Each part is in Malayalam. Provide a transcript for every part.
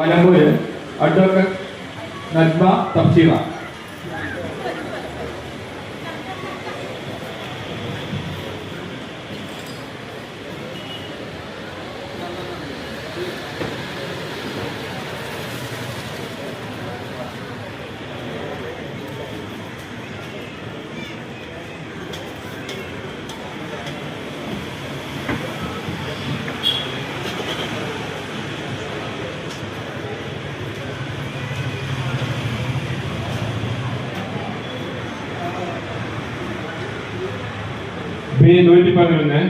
മലമ്പൂര് അഡ്വക്കേറ്റ് നജ്മ തഫ്സീറ. ബി നൂറ്റി പതിനൊന്ന്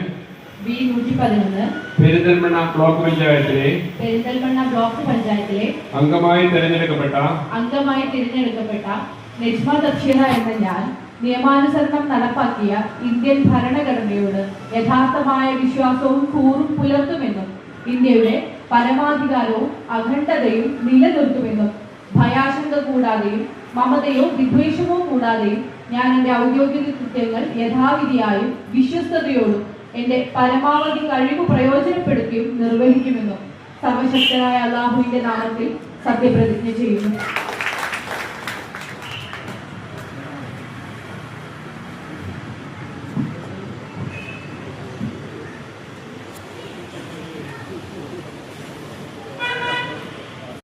ബി നൂറ്റി പതിനൊന്ന് പെരിന്തൽമണ്ണ ബ്ലോക്ക് പഞ്ചായത്തിലെ പെരിന്തൽമണ്ണ ബ്ലോക്ക് പഞ്ചായത്തിലെ അംഗമായി തിരഞ്ഞെടുക്കപ്പെട്ട അംഗമായി തിരഞ്ഞെടുക്കപ്പെട്ട നെജ്മ തഫ്ഷീറ എന്ന ഞാൻ നിയമാനുസരണം നടപ്പാക്കിയ ഇന്ത്യൻ ഭരണഘടനയോട് യഥാർത്ഥമായ വിശ്വാസവും കൂറും പുലർത്തുമെന്നും ഇന്ത്യയുടെ പരമാധികാരവും അഖണ്ഡതയും നിലനിർത്തുമെന്നും ഭയാശങ്ക കൂടാതെയും മമതയോ വിദ്വേഷമോ കൂടാതെയും ഞാൻ എന്റെ ഔദ്യോഗിക കൃത്യങ്ങൾ യഥാവിധിയായും വിശ്വസ്തയോടും എന്റെ പരമാവധി കഴിവ് പ്രയോജനപ്പെടുത്തിയും നിർവഹിക്കുമെന്നും സർവശക്തനായ അള്ളാഹുവിന്റെ നാമത്തിൽ സത്യപ്രതിജ്ഞ ചെയ്യുന്നു.